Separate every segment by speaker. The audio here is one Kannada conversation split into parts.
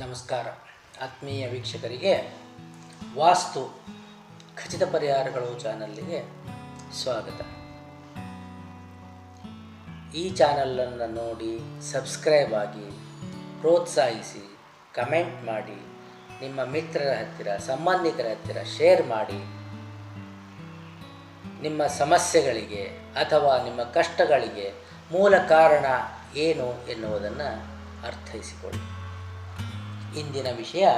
Speaker 1: ನಮಸ್ಕಾರ. ಆತ್ಮೀಯ ವೀಕ್ಷಕರಿಗೆ ವಾಸ್ತು ಖಚಿತ ಪರಿಹಾರಗಳು ಚಾನಲ್ಗೆ ಸ್ವಾಗತ. ಈ ಚಾನಲನ್ನು ನೋಡಿ ಸಬ್ಸ್ಕ್ರೈಬ್ ಆಗಿ, ಪ್ರೋತ್ಸಾಹಿಸಿ, ಕಮೆಂಟ್ ಮಾಡಿ, ನಿಮ್ಮ ಮಿತ್ರರ ಹತ್ತಿರ, ಸಂಬಂಧಿಕರ ಹತ್ತಿರ ಶೇರ್ ಮಾಡಿ. ನಿಮ್ಮ ಸಮಸ್ಯೆಗಳಿಗೆ ಅಥವಾ ನಿಮ್ಮ ಕಷ್ಟಗಳಿಗೆ ಮೂಲ ಕಾರಣ ಏನು ಎನ್ನುವುದನ್ನು ಅರ್ಥೈಸಿಕೊಳ್ಳಿ. ಇಂದಿನ ವಿಷಯ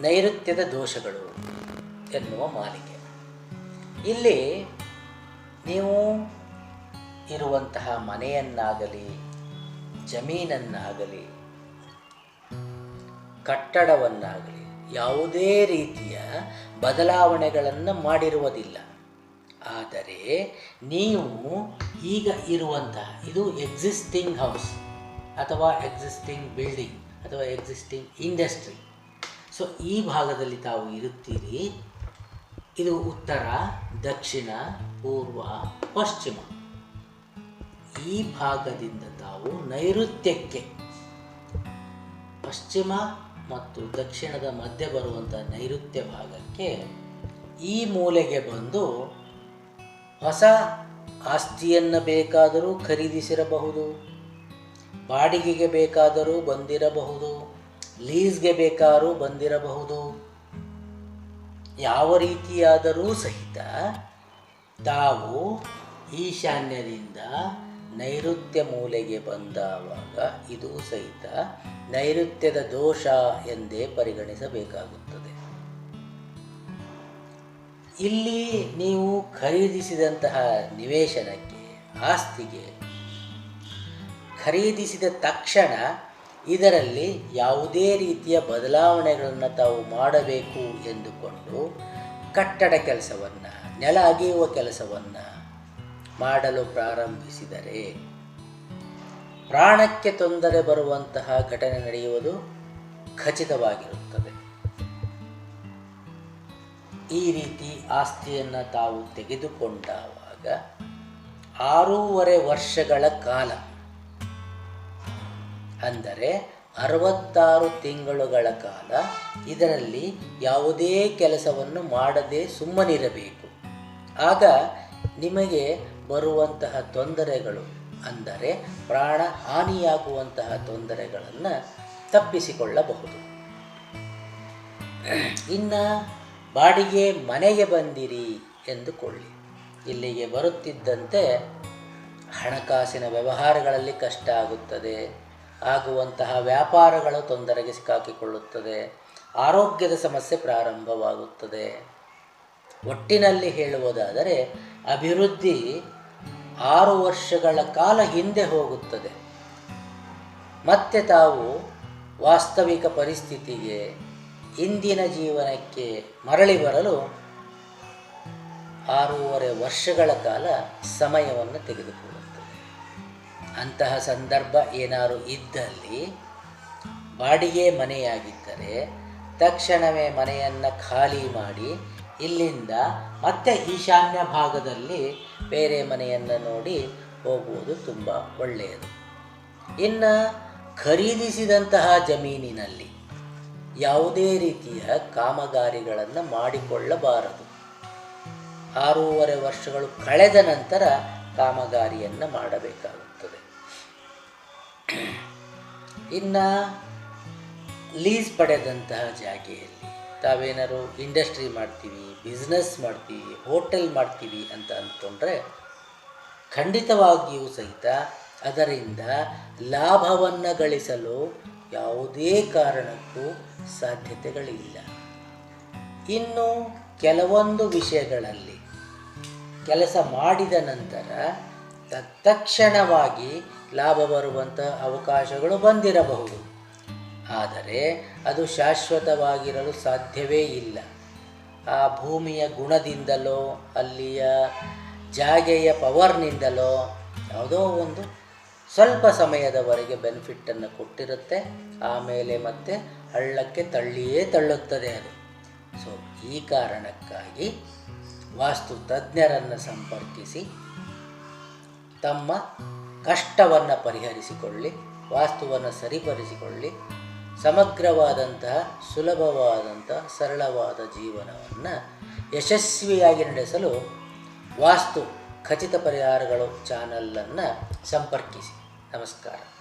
Speaker 1: ನೈಋತ್ಯದ ದೋಷಗಳು ಎನ್ನುವ ಮಾಲಿಕೆ. ಇಲ್ಲಿ ನೀವು ಇರುವಂತಹ ಮನೆಯನ್ನಾಗಲಿ, ಜಮೀನನ್ನಾಗಲಿ, ಕಟ್ಟಡವನ್ನಾಗಲಿ ಯಾವುದೇ ರೀತಿಯ ಬದಲಾವಣೆಗಳನ್ನು ಮಾಡಿರುವುದಿಲ್ಲ. ಆದರೆ ನೀವು ಈಗ ಇರುವಂತಹ, ಇದು ಎಕ್ಸಿಸ್ಟಿಂಗ್ ಹೌಸ್ ಅಥವಾ ಎಕ್ಸಿಸ್ಟಿಂಗ್ ಬಿಲ್ಡಿಂಗ್ ಅಥವಾ ಎಕ್ಸಿಸ್ಟಿಂಗ್ ಇಂಡಸ್ಟ್ರಿ ಸೊ ಈ ಭಾಗದಲ್ಲಿ ತಾವು ಇರುತ್ತೀರಿ. ಇದು ಉತ್ತರ, ದಕ್ಷಿಣ, ಪೂರ್ವ, ಪಶ್ಚಿಮ. ಈ ಭಾಗದಿಂದ ತಾವು ನೈಋತ್ಯಕ್ಕೆ. ಪಶ್ಚಿಮ ಮತ್ತು ದಕ್ಷಿಣದ ಮಧ್ಯೆ ಬರುವಂಥ ನೈಋತ್ಯ ಭಾಗಕ್ಕೆ ಈ ಮೂಲೆಗೆ ಬಂದು ಹೊಸ ಆಸ್ತಿಯನ್ನು ಬೇಕಾದರೂ ಖರೀದಿಸಿರಬಹುದು. ಬಾಡಿಗೆಗೆ ಬೇಕಾದರೂ ಬಂದಿರಬಹುದು, ಲೀಸ್ಗೆ ಬೇಕಾದರೂ ಬಂದಿರಬಹುದು. ಯಾವ ರೀತಿಯಾದರೂ ಸಹಿತ ತಾವು ಈಶಾನ್ಯದಿಂದ ನೈಋತ್ಯ ಮೂಲೆಗೆ ಬಂದಾವಾಗ ಇದು ಸಹಿತ ನೈಋತ್ಯದ ದೋಷ ಎಂದೇ ಪರಿಗಣಿಸಬೇಕಾಗುತ್ತದೆ. ಇಲ್ಲಿ ನೀವು ಖರೀದಿಸಿದಂತಹ ನಿವೇಶನಕ್ಕೆ, ಆಸ್ತಿಗೆ ಖರೀದಿಸಿದ ತಕ್ಷಣ ಇದರಲ್ಲಿ ಯಾವುದೇ ರೀತಿಯ ಬದಲಾವಣೆಗಳನ್ನು ತಾವು ಮಾಡಬೇಕು ಎಂದುಕೊಂಡು ಕಟ್ಟಡ ಕೆಲಸವನ್ನು, ನೆಲ ಅಗೆಯುವ ಕೆಲಸವನ್ನು ಮಾಡಲು ಪ್ರಾರಂಭಿಸಿದರೆ ಪ್ರಾಣಕ್ಕೆ ತೊಂದರೆ ಬರುವಂತಹ ಘಟನೆ ನಡೆಯುವುದು ಖಚಿತವಾಗಿರುತ್ತದೆ. ಈ ರೀತಿ ಆಸ್ತಿಯನ್ನು ತಾವು ತೆಗೆದುಕೊಂಡಾಗ ಆರೂವರೆ ವರ್ಷಗಳ ಕಾಲ ಅಂದರೆ ಅರವತ್ತಾರು ತಿಂಗಳುಗಳ ಕಾಲ ಇದರಲ್ಲಿ ಯಾವುದೇ ಕೆಲಸವನ್ನು ಮಾಡದೆ ಸುಮ್ಮನಿರಬೇಕು. ಆಗ ನಿಮಗೆ ಬರುವಂತಹ ತೊಂದರೆಗಳು ಅಂದರೆ ಪ್ರಾಣ ಹಾನಿಯಾಗುವಂತಹ ತೊಂದರೆಗಳನ್ನು ತಪ್ಪಿಸಿಕೊಳ್ಳಬಹುದು. ಇನ್ನು ಬಾಡಿಗೆ ಮನೆಗೆ ಬಂದಿರಿ ಎಂದುಕೊಳ್ಳಿ. ಇಲ್ಲಿಗೆ ಬರುತ್ತಿದ್ದಂತೆ ಹಣಕಾಸಿನ ವ್ಯವಹಾರಗಳಲ್ಲಿ ಕಷ್ಟ ಆಗುತ್ತದೆ. ಆಗುವಂತಹ ವ್ಯಾಪಾರಗಳು ತೊಂದರೆಗೆ ಸಿಕ್ಕಾಕಿಕೊಳ್ಳುತ್ತದೆ. ಆರೋಗ್ಯದ ಸಮಸ್ಯೆ ಪ್ರಾರಂಭವಾಗುತ್ತದೆ. ಒಟ್ಟಿನಲ್ಲಿ ಹೇಳುವುದಾದರೆ, ಅಭಿವೃದ್ಧಿ ಆರು ವರ್ಷಗಳ ಕಾಲ ಹಿಂದೆ ಹೋಗುತ್ತದೆ. ಮತ್ತೆ ತಾವು ವಾಸ್ತವಿಕ ಪರಿಸ್ಥಿತಿಗೆ, ಇಂದಿನ ಜೀವನಕ್ಕೆ ಮರಳಿ ಬರಲು ಆರೂವರೆ ವರ್ಷಗಳ ಕಾಲ ಸಮಯವನ್ನು ತೆಗೆದುಕೊಳ್ಳುತ್ತದೆ ಅಂತಹ ಸಂದರ್ಭ ಏನಾದರೂ ಇದ್ದಲ್ಲಿ ಬಾಡಿಗೆ ಮನೆಯಾಗಿದ್ದರೆ ತಕ್ಷಣವೇ ಮನೆಯನ್ನು ಖಾಲಿ ಮಾಡಿ ಇಲ್ಲಿಂದ ಮತ್ತೆ ಈಶಾನ್ಯ ಭಾಗದಲ್ಲಿ ಬೇರೆ ಮನೆಯನ್ನು ನೋಡಿ ಹೋಗುವುದು ತುಂಬ ಒಳ್ಳೆಯದು. ಇನ್ನು ಖರೀದಿಸಿದಂತಹ ಜಮೀನಿನಲ್ಲಿ ಯಾವುದೇ ರೀತಿಯ ಕಾಮಗಾರಿಗಳನ್ನು ಮಾಡಿಕೊಳ್ಳಬಾರದು. ಆರೂವರೆ ವರ್ಷಗಳು ಕಳೆದ ನಂತರ ಕಾಮಗಾರಿಯನ್ನು ಮಾಡಬೇಕಾಗುತ್ತದೆ. ಇನ್ನು ಲೀಸ್ ಪಡೆದಂತಹ ಜಾಗೆಯಲ್ಲಿ ತಾವೇನಾದ್ರು ಇಂಡಸ್ಟ್ರಿ ಮಾಡ್ತೀವಿ ಬಿಸ್ನೆಸ್ ಮಾಡ್ತೀವಿ, ಹೋಟೆಲ್ ಮಾಡ್ತೀವಿ ಅಂತ ಅಂದ್ಕೊಂಡ್ರೆ ಖಂಡಿತವಾಗಿಯೂ ಸಹಿತ ಅದರಿಂದ ಲಾಭವನ್ನು ಗಳಿಸಲು ಯಾವುದೇ ಕಾರಣಕ್ಕೂ ಸಾಧ್ಯತೆಗಳಿಲ್ಲ. ಇನ್ನು ಕೆಲವೊಂದು ವಿಷಯಗಳಲ್ಲಿ ಕೆಲಸ ಮಾಡಿದ ನಂತರ ತತ್ಕ್ಷಣವಾಗಿ ಲಾಭ ಬರುವಂಥ ಅವಕಾಶಗಳು ಬಂದಿರಬಹುದು. ಆದರೆ ಅದು ಶಾಶ್ವತವಾಗಿರಲು ಸಾಧ್ಯವೇ ಇಲ್ಲ. ಆ ಭೂಮಿಯ ಗುಣದಿಂದಲೋ, ಅಲ್ಲಿಯ ಜಾಗೆಯ ಪವರ್ನಿಂದಲೋ ಯಾವುದೋ ಒಂದು ಸ್ವಲ್ಪ ಸಮಯದವರೆಗೆ ಬೆನಿಫಿಟ್ಟನ್ನು ಕೊಟ್ಟಿರುತ್ತೆ. ಆಮೇಲೆ ಮತ್ತೆ ಹಳ್ಳಕ್ಕೆ ತಳ್ಳಿಯೇ ತಳ್ಳುತ್ತದೆ ಅದು. ಸೊ ಈ ಕಾರಣಕ್ಕಾಗಿ ವಾಸ್ತು ತಜ್ಞರನ್ನು ಸಂಪರ್ಕಿಸಿ, ತಮ್ಮ ಕಷ್ಟವನ್ನು ಪರಿಹರಿಸಿಕೊಳ್ಳಿ, ವಾಸ್ತುವನ್ನು ಸರಿಪಡಿಸಿಕೊಳ್ಳಿ, ಸಮಗ್ರವಾದಂತಹ ಸುಲಭವಾದಂತಹ ಸರಳವಾದ ಜೀವನವನ್ನು ಯಶಸ್ವಿಯಾಗಿ ನಡೆಸಲು ವಾಸ್ತು ಖಚಿತ ಪರಿಹಾರಗಳು ಚಾನಲನ್ನು ಸಂಪರ್ಕಿಸಿ. ನಮಸ್ಕಾರ.